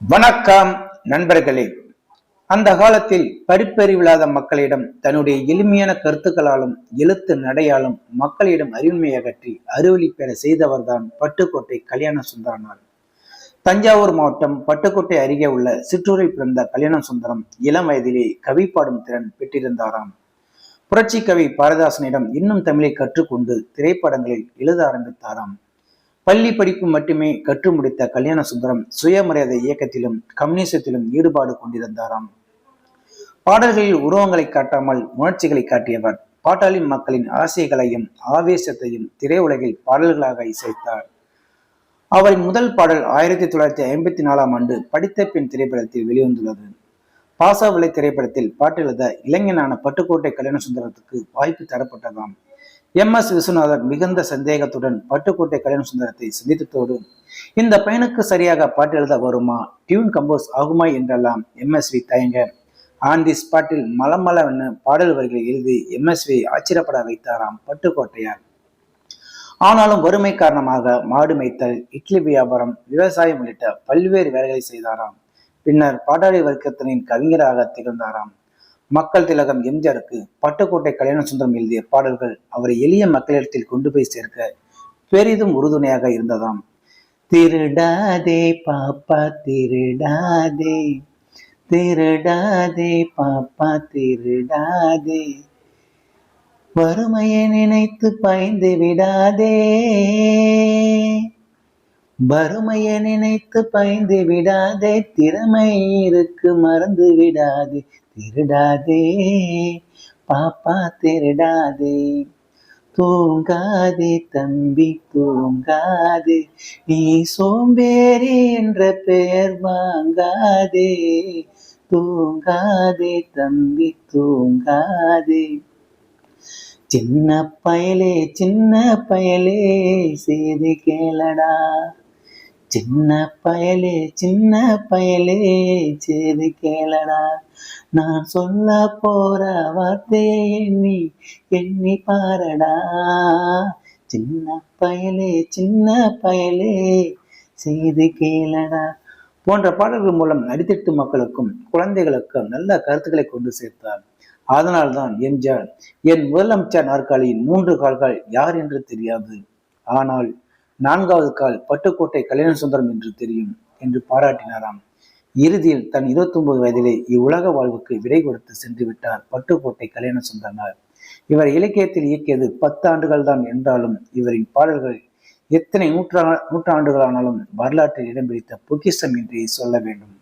வணக்கம் நண்பர்களே. அந்த காலத்தில் படிப்பறிவில்லாத மக்களிடம் தன்னுடைய எளிமையான கருத்துக்களாலும் எழுத்து நடையாலும் மக்களிடம் அறிவுமை அகற்றி அறுவலி பெற செய்தவர்தான் பட்டுக்கோட்டை கல்யாண சுந்தரனார். தஞ்சாவூர் மாவட்டம் பட்டுக்கோட்டை அருகே உள்ள சிற்றூரில் பிறந்த கல்யாண சுந்தரம் இளம் வயதிலே கவி பாடும் திறன் பெற்றிருந்தாராம். புரட்சி கவி பாரதாசனிடம் இன்னும் தமிழை கற்றுக்கொண்டு திரைப்படங்களில் எழுத ஆரம்பித்தாராம். பள்ளி படிப்பு மட்டுமே கற்று முடித்த கல்யாண சுந்தரம் சுயமரியாதை இயக்கத்திலும் கம்யூனிசத்திலும் ஈடுபாடு கொண்டிருந்தாராம். பாடல்களில் உருவங்களை காட்டாமல் உணர்ச்சிகளை காட்டியவர் பாட்டாளி மக்களின் ஆசைகளையும் ஆவேசத்தையும் திரையுலகில் பாடல்களாக இசைத்தார். அவரின் முதல் பாடல் ஆயிரத்தி தொள்ளாயிரத்தி ஐம்பத்தி நாலாம் ஆண்டு படித்த பெண் திரைப்படத்தில் வெளிவந்துள்ளது. பாசாவிலை திரைப்படத்தில் பாட்டெழுத இளைஞனான பட்டுக்கோட்டை கல்யாண சுந்தரத்துக்கு வாய்ப்பு தரப்பட்டதாம். எம் எஸ் விஸ்வநாதன் மிகுந்த சந்தேகத்துடன் பட்டுக்கோட்டை கல்யாண சுந்தரத்தை சிந்தித்ததோடு இந்த பையனுக்கு சரியாக பாட்டு எழுத வருமா டியூன் கம்போஸ் ஆகுமா என்றெல்லாம் எம்எஸ்வி தயங்க ஆன் தி ஸ்பாட்டில் மலமளவென்னு பாடல் வரிகளை எழுதி எம்எஸ்வி ஆச்சரியப்பட வைத்தாராம் பட்டுக்கோட்டையார். ஆனாலும் வறுமை காரணமாக மாடு மேய்த்தல் இட்லி வியாபாரம் விவசாயம் உள்ளிட்ட பல்வேறு வேலைகளை செய்தாராம். பின்னர் பாடாளி வர்க்கத்தினின் கவிஞராக திகழ்ந்தாராம். மக்கள் திலகம் எம்ஜிஆருக்கு பட்டுக்கோட்டை கல்யாண சுந்தரம் எழுதிய பாடல்கள் அவரை எளிய மக்களிடத்தில் கொண்டு போய் சேர்க்க பெரிதும் உறுதுணையாக இருந்ததாம். திருடாதே பாப்பா திருடாதே. திருடாதே பாப்பா திருடாதே. வறுமையை நினைத்து பயந்து விடாதே. வறுமையை நினைத்து பயந்து விடாதே. திறமை இருக்கு மறந்து விடாதே. திருடாதே பாப்பா திருடாதே. தூங்காதே தம்பி தூங்காதே. நீ சோம்பேறி என்ற பெயர் வாங்காதே. தூங்காதே தம்பி தூங்காதே. சின்ன பயலே சின்ன பயலே செய்தி கேளடா. சின்ன பயலே சின்ன பயலே சேது கேளடா. நான் சொல்ல போற வார்த்தையை எண்ணி எண்ணி பாரடா. சின்ன பயலே சின்ன பயலே செய்து கேளடா. போன்ற பாடல்கள் மூலம் அடித்தட்டு மக்களுக்கும் குழந்தைகளுக்கும் நல்ல கருத்துக்களை கொண்டு சேர்த்தார். அதனால்தான் எம்ஜிஆர் என் முதலமைச்சர் நாற்காலியின் மூன்று கால்கள் யார் என்று தெரியாது. ஆனால் நான்காவது கால் பட்டுக்கோட்டை கல்யாண சுந்தரம் என்று தெரியும் என்று பாராட்டினாராம். இறுதியில் தன் இருபத்தி ஒன்பது வயதிலே இவ்வுலக வாழ்வுக்கு விடை கொடுத்து சென்று விட்டார் பட்டுக்கோட்டை கல்யாண சுந்தரனார் இவர் இலக்கியத்தில் இயக்கியது பத்தாண்டுகள் தான் என்றாலும் இவரின் பாடல்கள் எத்தனை நூற்றா நூற்றாண்டுகளானாலும் வரலாற்றில் இடம் பிடித்த பொக்கிஷம் என்று சொல்ல வேண்டும்.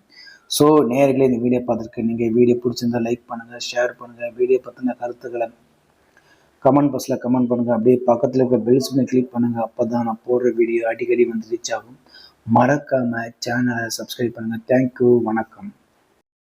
ஸோ நேர்களே இந்த வீடியோ பார்த்துருக்கு நீங்கள் வீடியோ பிடிச்சிருந்தா லைக் பண்ணுங்கள் ஷேர் பண்ணுங்கள் வீடியோ பற்றின கருத்துக்களை கமெண்ட் பாக்ஸில் கமெண்ட் பண்ணுங்கள் அப்படியே பக்கத்தில் இருக்க பெல் சிம்மை கிளிக் பண்ணுங்கள் அப்போ தான் நான் போடுற வீடியோ அடிக்கடி வந்து ரீச் ஆகும். மறக்காமல் சேனலை சப்ஸ்கிரைப் பண்ணுங்கள் தேங்க்யூ வணக்கம்.